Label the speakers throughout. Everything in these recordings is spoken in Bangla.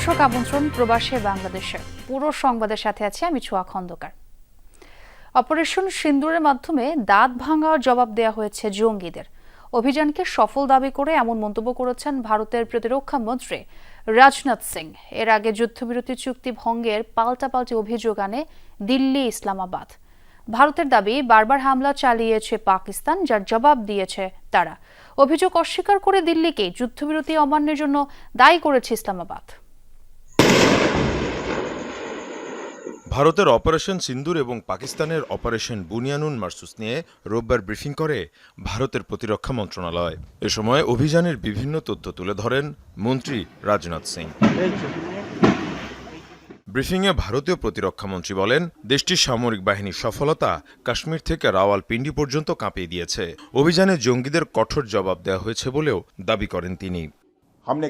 Speaker 1: দর্শক আমন্ত্রণ প্রবাসে বাংলাদেশে পুরো সংবাদের সাথে আছি আমি ছোয়া খন্দকার অপারেশন সিন্দুরের মাধ্যমে দাঁত ভাঙার জবাব দেয়া হয়েছে জঙ্গিদের অভিযানকে সফল দাবি করে এমন মন্তব্য করেছেন ভারতের প্রতিরক্ষা মন্ত্রী রাজনাথ সিং এর আগে যুদ্ধবিরতি চুক্তি ভঙ্গের পাল্টাপাল্টি অভিযোগ আনে দিল্লি ইসলামাবাদ ভারতের দাবি বারবার হামলা চালিয়েছে পাকিস্তান যার জবাব দিয়েছে তারা অভিযোগ অস্বীকার করে দিল্লিকে যুদ্ধবিরতি অমান্যের জন্য দায়ী করেছে ইসলামাবাদ
Speaker 2: ভারতের অপারেশন সিন্দুর এবং পাকিস্তানের অপারেশন বুনিয়ানুন মার্সুস নিয়ে রোববার ব্রিফিং করে ভারতের প্রতিরক্ষা মন্ত্রণালয় এ সময় অভিযানের বিভিন্ন তথ্য তুলে ধরেন মন্ত্রী রাজনাথ সিং ব্রিফিংয়ে ভারতীয় প্রতিরক্ষামন্ত্রী বলেন দেশটির সামরিক বাহিনীর সফলতা কাশ্মীর থেকে রাওয়ালপিন্ডি পর্যন্ত কাঁপিয়ে দিয়েছে অভিযানে জঙ্গিদের কঠোর জবাব দেওয়া হয়েছে বলেও দাবি করেন তিনি
Speaker 3: हमने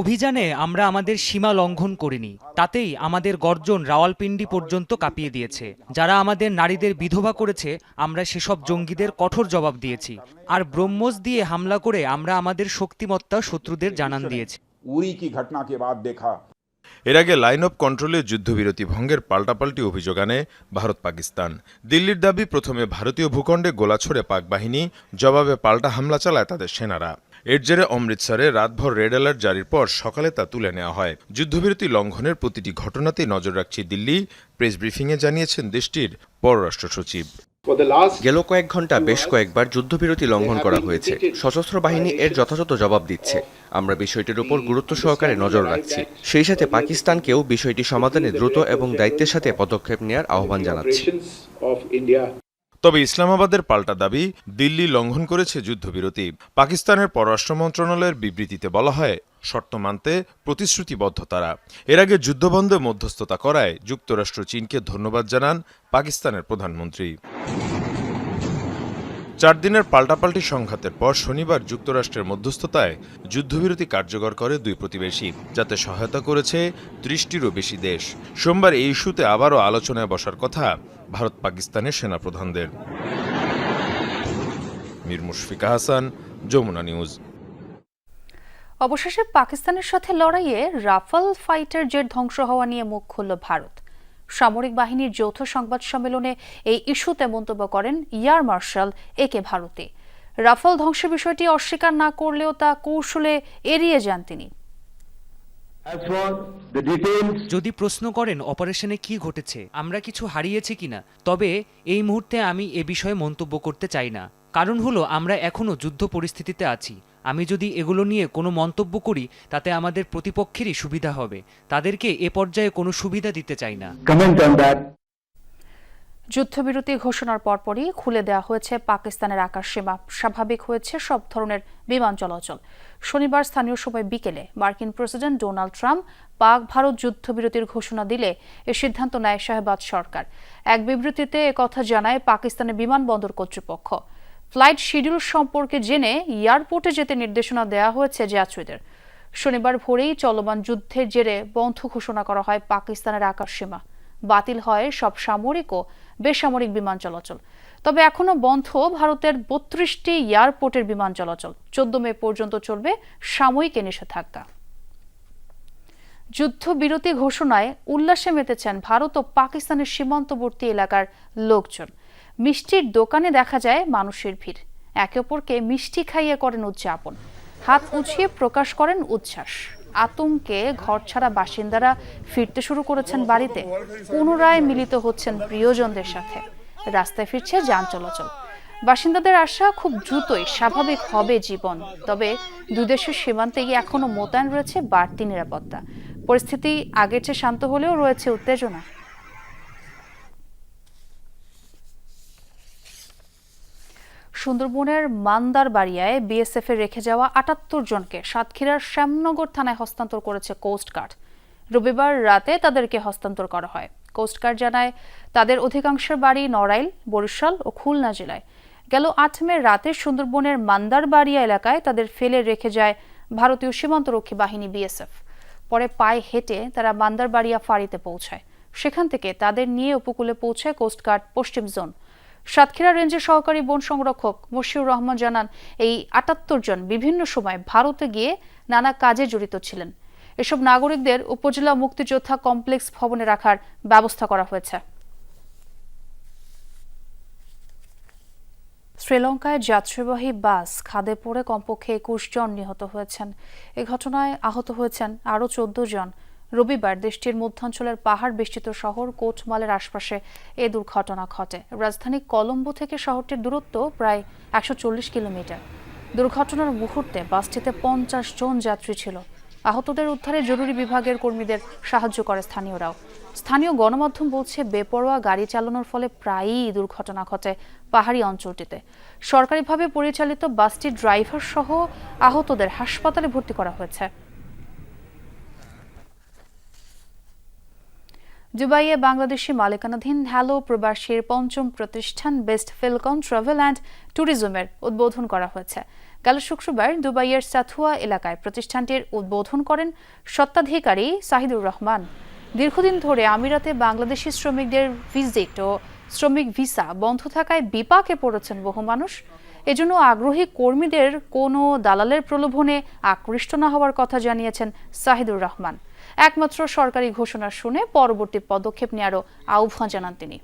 Speaker 3: অভিযানে আমরা আমাদের সীমা লঙ্ঘন করিনি তাতেই আমাদের গর্জন রাওয়ালপিন্ডি পর্যন্ত কাঁপিয়ে দিয়েছে যারা আমাদের নারীদের বিধবা করেছে আমরা সেসব জঙ্গিদের কঠোর জবাব দিয়েছি আর ব্রহ্মস দিয়ে হামলা করে আমরা আমাদের শক্তিমত্তা শত্রুদের জানান দিয়েছি উড়ি কি ঘটনাকে
Speaker 2: বাদ দেখা এর আগে লাইন অফ কন্ট্রোলে যুদ্ধবিরতি ভঙ্গের পাল্টাপাল্টি অভিযোগ আনে ভারত পাকিস্তান দিল্লির দাবি প্রথমে ভারতীয় ভূখণ্ডে গোলা ছড়ে পাক বাহিনী জবাবে পাল্টা হামলা চালায় তাদের সেনারা এর জেরে অমৃতসরে রাতভর রেড অ্যালার্ট জারির পর সকালে তা তুলে নেওয়া হয় যুদ্ধবিরতি লঙ্ঘনের প্রতিটি ঘটনাতেই নজর রাখছে দিল্লি প্রেস ব্রিফিংয়ে জানিয়েছেন দেশটির পররাষ্ট্র সচিব
Speaker 4: গেল কয়েক ঘন্টা বেশ কয়েকবার যুদ্ধবিরতি লঙ্ঘন করা হয়েছে সশস্ত্র বাহিনী এর যথাযথ জবাব দিচ্ছে আমরা বিষয়টির উপর গুরুত্ব সহকারে নজর রাখছি সেই সাথে পাকিস্তানকেও বিষয়টি সমাধানে দ্রুত এবং দায়িত্বের সাথে পদক্ষেপ নেওয়ার আহ্বান জানাচ্ছি
Speaker 2: তবে ইসলামাবাদের পাল্টা দাবি দিল্লি লঙ্ঘন করেছে যুদ্ধবিরতি পাকিস্তানের পররাষ্ট্র মন্ত্রণালয়ের বিবৃতিতে বলা হয় শর্ত মানতে প্রতিশ্রুতিবদ্ধ তারা এর আগে যুদ্ধবন্ধে মধ্যস্থতা করায় যুক্তরাষ্ট্র চীনকে ধন্যবাদ জানান পাকিস্তানের প্রধানমন্ত্রী চার দিনের পাল্টাপাল্টি সংঘাতের পর শনিবার যুক্তরাষ্ট্রের মধ্যস্থতায় যুদ্ধবিরতি কার্যকর করে দুই প্রতিবেশী যাতে সহায়তা করেছে ত্রিশটিরও বেশি দেশ সোমবার এই ইস্যুতে আবারও আলোচনায় বসার কথা ভারত পাকিস্তানের সেনাপ্রধানদের মীর মুশফিকা হাসান যমুনা নিউজ
Speaker 1: অবশেষে পাকিস্তানের সাথে লড়াইয়ে রাফাল ফাইটার জেট ধ্বংস হওয়া নিয়ে মুখ খুলল ভারত সামরিক বাহিনীর যৌথ সংবাদ সম্মেলনে এই ইস্যুতে মন্তব্য করেন air marshal A K Bharti Rafale ধ্বংসের বিষয়টি অস্বীকার না করলেও তা কৌশলে এড়িয়ে যান তিনি
Speaker 3: যদি প্রশ্ন করেন অপারেশনে কি ঘটেছে আমরা কিছু হারিয়েছি কিনা তবে এই মুহূর্তে আমি এ বিষয়ে মন্তব্য করতে চাই না কারণ হলো আমরা এখনো যুদ্ধ পরিস্থিতিতে আছি আমি যদি এগুলো নিয়ে কোনো মন্তব্য করি তাতে আমাদের প্রতিপক্ষেরই সুবিধা হবে তাদেরকে এ পর্যায়ে কোনো সুবিধা দিতে চাই না
Speaker 1: যুদ্ধবিরতি ঘোষণার পরপরই খুলে দেওয়া হয়েছে পাকিস্তানের আকাশ সীমা স্বাভাবিক হয়েছে সব ধরনের বিমান চলাচল শনিবার স্থানীয় সময় বিকেলে মার্কিন প্রেসিডেন্ট ডোনাল্ড ট্রাম্প পাক ভারত যুদ্ধবিরতির ঘোষণা দিলে এ সিদ্ধান্ত নেয় শাহবাজ সরকার এক বিবৃতিতে কথা জানায় পাকিস্তানের বিমানবন্দর কর্তৃপক্ষ ফ্লাইট শিডিউল সম্পর্কে জেনে এয়ারপোর্টে যেতে নির্দেশনা দেওয়া হয়েছে যাত্রীদের শনিবার ভোরেই চলমান যুদ্ধের জেরে বন্ধ ঘোষণা করা হয় পাকিস্তানের আকাশ সীমা বাতিল হয় সব সামরিক ও বেসামরিক বিমান চলাচল তবে এখনও বন্ধ ভারতের বত্রিশটি এয়ারপোর্টের বিমান চলাচল চোদ্দ মে পর্যন্ত চলবে সাময়িক নিষেধাজ্ঞা যুদ্ধবিরতি ঘোষণায় উল্লাসে মেতেছেন ভারত ও পাকিস্তানের সীমান্তবর্তী এলাকার লোকজন মিষ্টির দোকানে দেখা যায় মানুষের ভিড় একে অপরকে মিষ্টি খাইয়ে করেন উদযাপন হাত উঁচিয়ে প্রকাশ করেন উচ্ছ্বাস আতঙ্কে ঘর ছাড়া বাসিন্দারা ফিরতে শুরু করেছেন বাড়িতে পুনরায় মিলিত হচ্ছেন প্রিয়জনদের সাথে রাস্তায় ফিরছে যান চলাচল বাসিন্দাদের আশা খুব দ্রুতই স্বাভাবিক হবে জীবন তবে দুদেশের সীমান্তে এখনও মোতায়েন রয়েছে বাড়তি নিরাপত্তা পরিস্থিতি আগের চেয়ে শান্ত হলেও রয়েছে উত্তেজনা সুন্দরবনের মান্দারবাড়িয়ায় বিএসএফ এ রেখে যাওয়া আটাত্তর জনকে সাতক্ষীরার শ্যামনগর থানায় হস্তান্তর করেছে কোস্টগার্ড রবিবার রাতে তাদেরকে হস্তান্তর করা হয় কোস্টগার্ড জানায় তাদের অধিকাংশের বাড়ি নড়াইল বরিশাল ও খুলনা জেলায় গেল আট মে রাতে সুন্দরবনের মান্দারবাড়িয়া এলাকায় তাদের ফেলে রেখে যায় ভারতীয় সীমান্তরক্ষী বাহিনী বিএসএফ পরে পায়ে হেঁটে তারা মান্দারবাড়িয়া ফাঁড়িতে পৌঁছায় সেখান থেকে তাদের নিয়ে উপকূলে পৌঁছায় কোস্টগার্ড পশ্চিম জোন সাতক্ষীরা রেঞ্জের সহকারী বন সংরক্ষক মশিউর রহমান জানান এই আটাত্তর জন বিভিন্ন সময় ভারতে গিয়ে নানা কাজে জড়িত ছিলেন এসব নাগরিকদের উপজেলা মুক্তিযোদ্ধা কমপ্লেক্স ভবনে রাখার ব্যবস্থা করা হয়েছে শ্রীলঙ্কায় যাত্রীবাহী বাস খাদে পড়ে কমপক্ষে একুশ জন নিহত হয়েছেন এ ঘটনায় আহত হয়েছেন আরও চোদ্দ জন রবিবার দেশটির মধ্যাঞ্চলের পাহাড় বেষ্টিত শহর কোটমালের আশপাশে এ দুর্ঘটনা ঘটে রাজধানী কলম্বো থেকে শহরটির দূরত্ব প্রায় একশো কিলোমিটার দুর্ঘটনার মুহূর্তে বাসটিতে পঞ্চাশ জন যাত্রী ছিল আহতদের উদ্ধারে জরুরি বিভাগের কর্মীদের সাহায্য করে স্থানীয়রাও স্থানীয় গণমাধ্যম বলছে বেপরোয়া গাড়ি চালানোর ফলে প্রায়ই দুর্ঘটনা ঘটে পাহাড়ি অঞ্চলটিতে সরকারিভাবে পরিচালিত বাসটির ড্রাইভার সহ আহতদের হাসপাতালে ভর্তি করা হয়েছে দুবাইয়ে বাংলাদেশি মালিকানাধীন হ্যালো প্রবাসীর পঞ্চম প্রতিষ্ঠান বেস্ট ফিলকম ট্রাভেল অ্যান্ড ট্যুরিজমের উদ্বোধন করা হয়েছে গেল শুক্রবার দুবাইয়ের সাথুয়া এলাকায় প্রতিষ্ঠানটির উদ্বোধন করেন সত্ত্বাধিকারী সাহিদুর রহমান দীর্ঘদিন ধরে আমিরাতে বাংলাদেশি শ্রমিকদের ভিজিট ও শ্রমিক ভিসা বন্ধ থাকায় বিপাকে পড়েছেন বহু মানুষ এজন্য আগ্রহী কর্মীদের কোনো দালালের প্রলোভনে আকৃষ্ট না হওয়ার কথা জানিয়েছেন সাহিদুর রহমান একমাত্র সরকারি ঘোষণা শুনে পরবর্তী পদক্ষেপ নিয়ে আরও আহ্বান জানান তিনি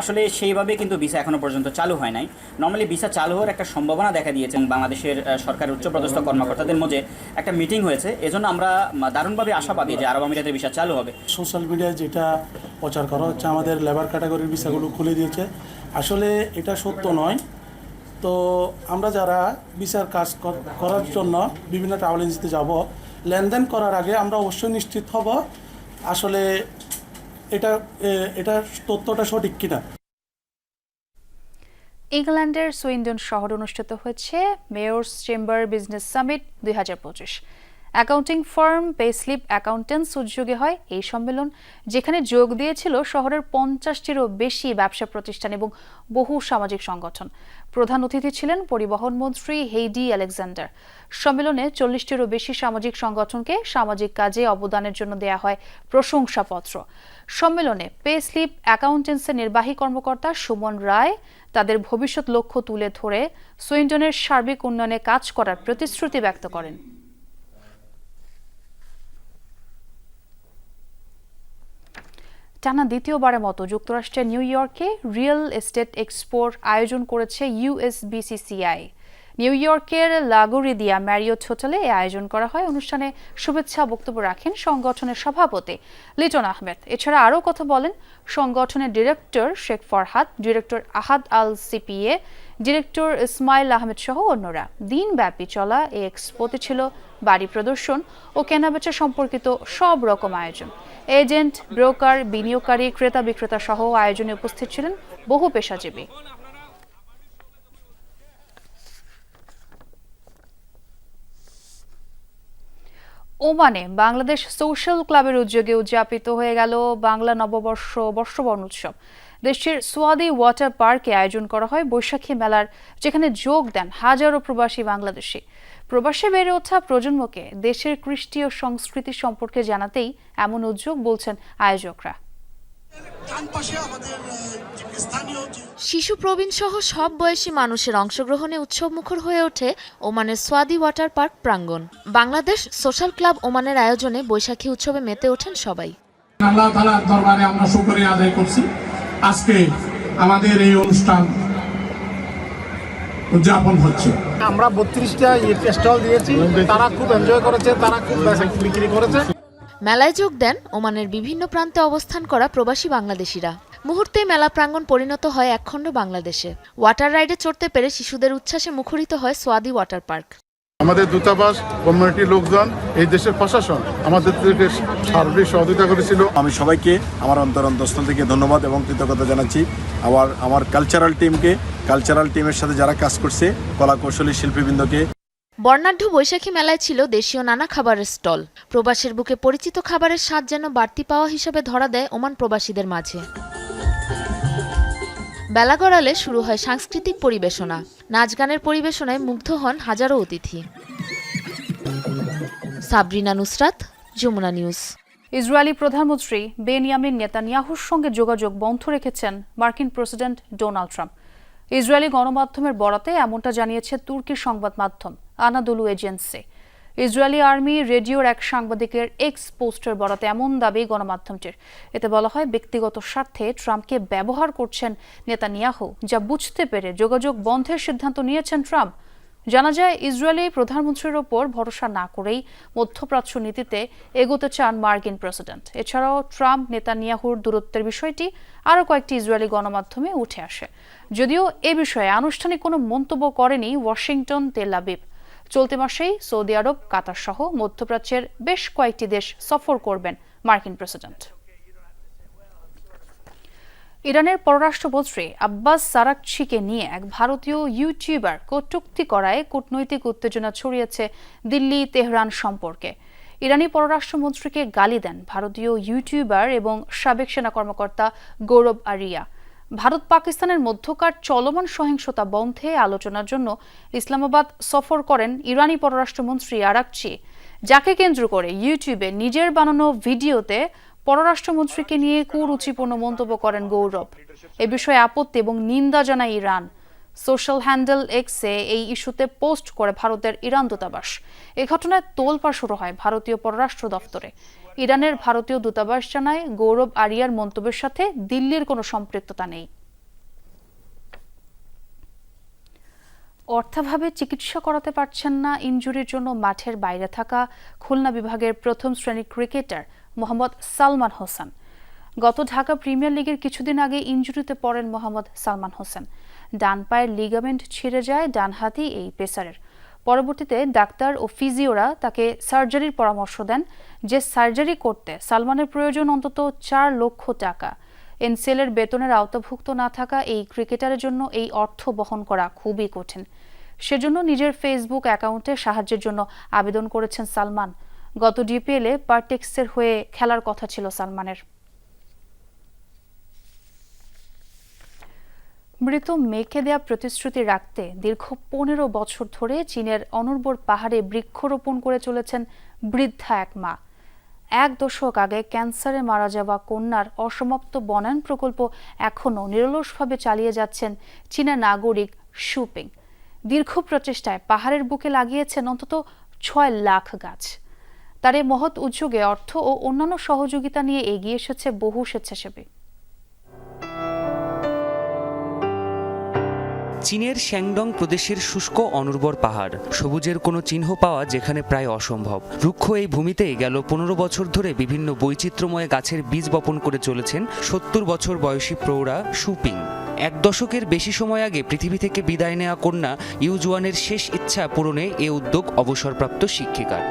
Speaker 5: আসলে সেইভাবে কিন্তু ভিসা এখনো পর্যন্ত চালু হয় নাই নর্মালি ভিসা চালু হওয়ার একটা সম্ভাবনা দেখা দিয়েছেন বাংলাদেশের সরকারের উচ্চপদস্থ কর্মকর্তাদের মধ্যে একটা মিটিং হয়েছে এজন্য আমরা দারুণভাবে আশাবাদী যে আরব আমিরাতের ভিসা চালু হবে
Speaker 6: সোশ্যাল মিডিয়ায় যেটা প্রচার করা হচ্ছে আমাদের লেবার ক্যাটাগরির ভিসাগুলো খুলে দিয়েছে আসলে এটা সত্য নয় তো আমরা যারা ভিসার কাজ করার জন্য বিভিন্ন ট্রাভেল এজেন্সিতে যাব লেনদেন করার আগে আমরা অবশ্যই নিশ্চিত হব আসলে এটা এটা তথ্যটা সঠিক কিনা
Speaker 1: ইংল্যান্ডের সুইন্ডন শহর অনুষ্ঠিত হয়েছে মেয়র্স চেম্বার বিজনেস সামিট দুই অ্যাকাউন্টিং ফার্ম পেস্লিপ অ্যাকাউন্টেন্টস উদ্যোগে হয় এই সম্মেলন যেখানে যোগ দিয়েছিল শহরের পঞ্চাশটিরও বেশি ব্যবসা প্রতিষ্ঠান এবং বহু সামাজিক সংগঠন প্রধান অতিথি ছিলেন পরিবহন মন্ত্রী হেইডি আলেকজান্ডার সম্মেলনে চল্লিশটিরও বেশি সামাজিক সংগঠনকে সামাজিক কাজে অবদানের জন্য দেয়া হয় প্রশংসাপত্র সম্মেলনে পে স্লিপ অ্যাকাউন্টেন্সের নির্বাহী কর্মকর্তা সুমন রায় তাদের ভবিষ্যৎ লক্ষ্য তুলে ধরে সুইন্ডনের সার্বিক উন্নয়নে কাজ করার প্রতিশ্রুতি ব্যক্ত করেন টানা দ্বিতীয়বারের মতো যুক্তরাষ্ট্রের নিউ ইয়র্কে রিয়েল এস্টেট এক্সপোর আয়োজন করেছে ইউএসবিসিসিআই নিউ ইয়র্কের লাগোরিদিয়া ম্যারিয়ট হোটেলে এই আয়োজন করা হয় অনুষ্ঠানে শুভেচ্ছা বক্তব্য রাখেন সংগঠনের সভাপতি লিটন আহমেদ এছাড়া আরও কথা বলেন সংগঠনের director Sheikh Farhad director Ahad Al CPA director Ismail Ahmed সহ অন্যরা দিনব্যাপী চলা এই এক্সপোতে ছিল বাড়ি প্রদর্শন ও কেনাবেচা সম্পর্কিত সব রকম আয়োজন এজেন্ট ব্রোকার বিনিয়োগকারী ক্রেতা বিক্রেতা সহ আয়োজনে উপস্থিত ছিলেন বহু পেশাজীবী ওমানে বাংলাদেশ সোশ্যাল ক্লাবের উদ্যোগে উদযাপিত হয়ে গেল বাংলা নববর্ষ বর্ষবর্ণ উৎসব দেশের সোয়াদি ওয়াটার পার্কে আয়োজন করা হয় বৈশাখী মেলার যেখানে যোগ দেন হাজারো প্রবাসী বাংলাদেশি প্রবাসে বেড়ে ওঠা প্রজন্মকে দেশের কৃষ্টি ও সংস্কৃতি সম্পর্কে জানাতেই এমন উদ্যোগ বলছেন আয়োজকরা শিশু প্রবীণ সহ সব বয়সী মানুষের অংশগ্রহণে উৎসবমুখর হয়ে ওঠে ওমানের সোয়াদি ওয়াটার পার্ক প্রাঙ্গণ বাংলাদেশ সোশ্যাল ক্লাব ওমানের আয়োজনে বৈশাখী উৎসবে মেতে ওঠেন সবাই
Speaker 7: আল্লাহ তালার দরবারে আমরা আদায় করছি আজকে আমাদের এই অনুষ্ঠান উদযাপন হচ্ছে
Speaker 8: আমরা বত্রিশটা স্টল ইয়ে দিয়েছি তারা খুব এনজয় করেছে তারা খুব বিক্রি করেছে
Speaker 1: মেলায় যোগ দেন ওমানের বিভিন্ন প্রান্তে অবস্থান করা প্রবাসী বাংলাদেশিরা মুহূর্তে মেলা প্রাঙ্গণ পরিণত হয় একখণ্ড বাংলাদেশে ওয়াটার রাইডে চড়তে পেরে শিশুদের উচ্ছ্বাসে মুখরিত হয় সোয়াদি ওয়াটার পার্ক
Speaker 9: আমাদের দূতাবাস কমিউনিটির লোকজন এই দেশের প্রশাসন আমাদেরকে সার্বিক সহযোগিতা করেছিল
Speaker 10: আমি সবাইকে আমার অন্তর অন্তঃস্থল থেকে ধন্যবাদ এবং কৃতজ্ঞতা জানাচ্ছি আবার আমার কালচারাল টিমকে কালচারাল টিমের সাথে যারা কাজ করছে কৌশলী শিল্পীবৃন্দকে
Speaker 1: বর্ণাঢ্য বৈশাখী মেলায় ছিল দেশীয় নানা খাবারের স্টল প্রবাসের বুকে পরিচিত খাবারের স্বাদ যেন বাড়তি পাওয়া হিসাবে ধরা দেয় ওমান প্রবাসীদের মাঝে বেলা গড়ালে শুরু হয় সাংস্কৃতিক পরিবেশনা নাচ গানের পরিবেশনায় মুগ্ধ হন হাজারো অতিথি সাবরিনা নুসরাত যমুনা নিউজ ইসরায়েলি প্রধানমন্ত্রী বেনিয়ামিন নেতানিয়াহুর সঙ্গে যোগাযোগ বন্ধ রেখেছেন মার্কিন প্রেসিডেন্ট ডোনাল্ড ট্রাম্প ইসরায়েলি গণমাধ্যমের বরাতে এমনটা জানিয়েছে তুর্কি সংবাদ মাধ্যম আনাদুলু এজেন্সি ইসরায়েলি আর্মি রেডিওর এক সাংবাদিকের এক্স পোস্টের বরাতে এমন দাবি গণমাধ্যমটির এতে বলা হয় ব্যক্তিগত স্বার্থে ট্রাম্পকে ব্যবহার করছেন নেতানিয়াহু যা বুঝতে পেরে যোগাযোগ বন্ধের সিদ্ধান্ত নিয়েছেন ট্রাম্প জানা যায় ইসরায়েলি প্রধানমন্ত্রীর ওপর ভরসা না করেই মধ্যপ্রাচ্য নীতিতে এগোতে চান মার্কিন প্রেসিডেন্ট এছাড়াও ট্রাম্প নেতানিয়াহুর দূরত্বের বিষয়টি আরও কয়েকটি ইসরায়েলি গণমাধ্যমে উঠে আসে যদিও এ বিষয়ে আনুষ্ঠানিক কোনো মন্তব্য করেনি ওয়াশিংটন তেল আবিব চলতি মাসেই সৌদি আরব কাতার সহ মধ্যপ্রাচ্যের বেশ কয়েকটি দেশ সফর করবেন মার্কিন প্রেসিডেন্ট ইরানের পররাষ্ট্রমন্ত্রী আব্বাস সারাকছিকে নিয়ে এক ভারতীয় ইউটিউবার কটুক্তি করায় কূটনৈতিক উত্তেজনা ছড়িয়েছে দিল্লি তেহরান সম্পর্কে ইরানি পররাষ্ট্রমন্ত্রীকে গালি দেন ভারতীয় ইউটিউবার এবং সাবেক সেনা কর্মকর্তা গৌরব আরিয়া ভারত পাকিস্তানের মধ্যকার চলমান সহিংসতা বন্ধে আলোচনার জন্য ইসলামাবাদ সফর করেন ইরানি পররাষ্ট্রমন্ত্রী আরাকচি যাকে কেন্দ্র করে ইউটিউবে নিজের বানানো ভিডিওতে পররাষ্ট্রমন্ত্রীকে নিয়ে কুরুচিপূর্ণ মন্তব্য করেন গৌরব এ বিষয়ে আপত্তি এবং নিন্দা জানায় ইরান সোশ্যাল হ্যান্ডেল এক্সে এই ইস্যুতে পোস্ট করে ভারতের ইরান দূতাবাস এ ঘটনায় তোলপাড় শুরু হয় ভারতীয় পররাষ্ট্র দফতরে ইরানের ভারতীয় দূতাবাস জানায় গৌরব আরিয়ার মন্তব্যের সাথে দিল্লির কোনো সম্পৃক্ততা নেই অর্থাভাবে চিকিৎসা করাতে পারছেন না ইঞ্জুরির জন্য মাঠের বাইরে থাকা খুলনা বিভাগের প্রথম শ্রেণীর ক্রিকেটার মোহাম্মদ সালমান হোসেন গত ঢাকা প্রিমিয়ার লিগের কিছুদিন আগে ইঞ্জুরিতে পড়েন মোহাম্মদ সালমান হোসেন ডান পায়ের লিগামেন্ট ছিঁড়ে যায় ডান হাতি এই পেসারের পরবর্তীতে ডাক্তার ও ফিজিওরা তাকে সার্জারির পরামর্শ দেন যে সার্জারি করতে সালমানের প্রয়োজন অন্তত চার লক্ষ টাকা এনসেলের বেতনের আওতাভুক্ত না থাকা এই ক্রিকেটারের জন্য এই অর্থ বহন করা খুবই কঠিন সেজন্য নিজের ফেসবুক অ্যাকাউন্টে সাহায্যের জন্য আবেদন করেছেন সালমান গত ডিপিএলে পার্টেক্সের হয়ে খেলার কথা ছিল সালমানের মৃত মেখে দেয়া প্রতিশ্রুতি রাখতে দীর্ঘ পনেরো বছর ধরে চীনের অনুর্বর পাহাড়ে বৃক্ষরোপণ করে চলেছেন বৃদ্ধা এক মা এক দশক আগে ক্যান্সারে মারা যাওয়া কন্যার অসমাপ্ত বনায়ন প্রকল্প এখনও নিরলসভাবে চালিয়ে যাচ্ছেন চীনা নাগরিক শুপিং দীর্ঘ প্রচেষ্টায় পাহাড়ের বুকে লাগিয়েছেন অন্তত ছয় লাখ গাছ তার এ মহৎ উদ্যোগে অর্থ ও অন্যান্য সহযোগিতা নিয়ে এগিয়ে এসেছে বহু স্বেচ্ছাসেবী
Speaker 11: চীনের শ্যাংডং প্রদেশের শুষ্ক অনুর্বর পাহাড় সবুজের কোনো চিহ্ন পাওয়া যেখানে প্রায় অসম্ভব রুক্ষ এই ভূমিতে গেল পনেরো বছর ধরে বিভিন্ন বৈচিত্র্যময় গাছের বীজ বপন করে চলেছেন সত্তর বছর বয়সী প্রৌঢ়া সুপিং এক দশকের বেশি সময় আগে পৃথিবী থেকে বিদায় নেওয়া কন্যা ইউজুয়ানের শেষ ইচ্ছা পূরণে এ উদ্যোগ অবসরপ্রাপ্ত শিক্ষিকার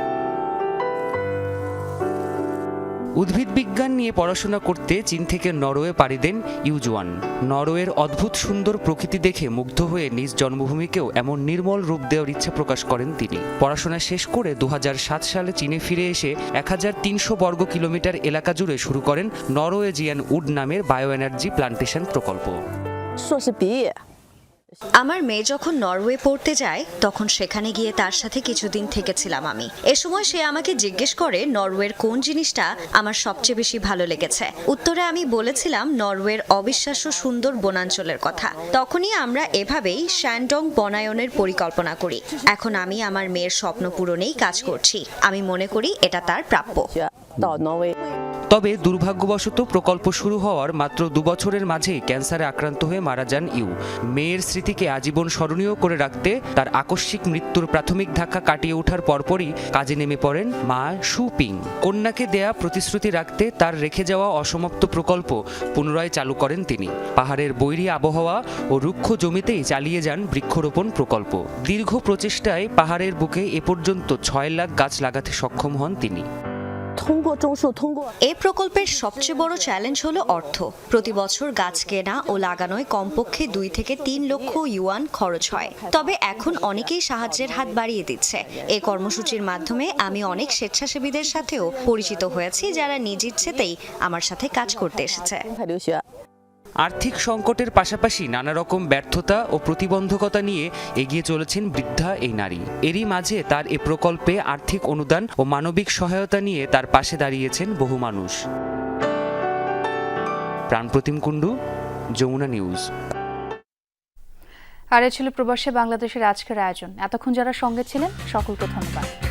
Speaker 11: উদ্ভিদ বিজ্ঞান নিয়ে পড়াশোনা করতে চীন থেকে নরওয়ে পাড়ি দেন ইউজওয়ান নরওয়ের অদ্ভুত সুন্দর প্রকৃতি দেখে মুগ্ধ হয়ে নিজ জন্মভূমিকেও এমন নির্মল রূপ দেওয়ার ইচ্ছা প্রকাশ করেন তিনি পড়াশোনা শেষ করে দু সালে চীনে ফিরে এসে এক বর্গ কিলোমিটার এলাকা জুড়ে শুরু করেন নরওয়েজিয়ান উড নামের বায়ো এনার্জি প্লান্টেশন প্রকল্প
Speaker 12: আমার মেয়ে যখন নরওয়ে পড়তে যায় তখন সেখানে গিয়ে তার সাথে কিছুদিন থেকেছিলাম আমি এ সময় সে আমাকে জিজ্ঞেস করে নরওয়ের কোন জিনিসটা আমার সবচেয়ে বেশি ভালো লেগেছে উত্তরে আমি বলেছিলাম নরওয়ের অবিশ্বাস্য সুন্দর বনাঞ্চলের কথা তখনই আমরা এভাবেই শ্যান্ডং বনায়নের পরিকল্পনা করি এখন আমি আমার মেয়ের স্বপ্ন পূরণেই কাজ করছি আমি মনে করি এটা তার প্রাপ্য
Speaker 11: তবে দুর্ভাগ্যবশত প্রকল্প শুরু হওয়ার মাত্র দুবছরের মাঝে ক্যান্সারে আক্রান্ত হয়ে মারা যান ইউ মেয়ের স্মৃতিকে আজীবন স্মরণীয় করে রাখতে তার আকস্মিক মৃত্যুর প্রাথমিক ধাক্কা কাটিয়ে ওঠার পরপরই কাজে নেমে পড়েন মা সুপিং কন্যাকে দেয়া প্রতিশ্রুতি রাখতে তার রেখে যাওয়া অসমাপ্ত প্রকল্প পুনরায় চালু করেন তিনি পাহাড়ের বৈরী আবহাওয়া ও রুক্ষ জমিতেই চালিয়ে যান বৃক্ষরোপণ প্রকল্প দীর্ঘ প্রচেষ্টায় পাহাড়ের বুকে এ পর্যন্ত ছয় লাখ গাছ লাগাতে সক্ষম হন তিনি
Speaker 13: এ প্রকল্পের সবচেয়ে বড় চ্যালেঞ্জ হলো অর্থ প্রতি বছর গাছ কেনা ও লাগানোয় কমপক্ষে দুই থেকে তিন লক্ষ ইউয়ান খরচ হয় তবে এখন অনেকেই সাহায্যের হাত বাড়িয়ে দিচ্ছে এ কর্মসূচির মাধ্যমে আমি অনেক স্বেচ্ছাসেবীদের সাথেও পরিচিত হয়েছি যারা নিজ ইচ্ছেতেই আমার সাথে কাজ করতে এসেছে
Speaker 11: আর্থিক সংকটের পাশাপাশি নানা রকম ব্যর্থতা ও প্রতিবন্ধকতা নিয়ে এগিয়ে চলেছেন বৃদ্ধা এই নারী এরই মাঝে তার এ প্রকল্পে আর্থিক অনুদান ও মানবিক সহায়তা নিয়ে তার পাশে দাঁড়িয়েছেন বহু মানুষ প্রাণপ্রতিম কুণ্ডু যমুনা নিউজ
Speaker 1: আর ছিল প্রবাসে বাংলাদেশের আজকের আয়োজন এতক্ষণ যারা সঙ্গে ছিলেন সকলকে ধন্যবাদ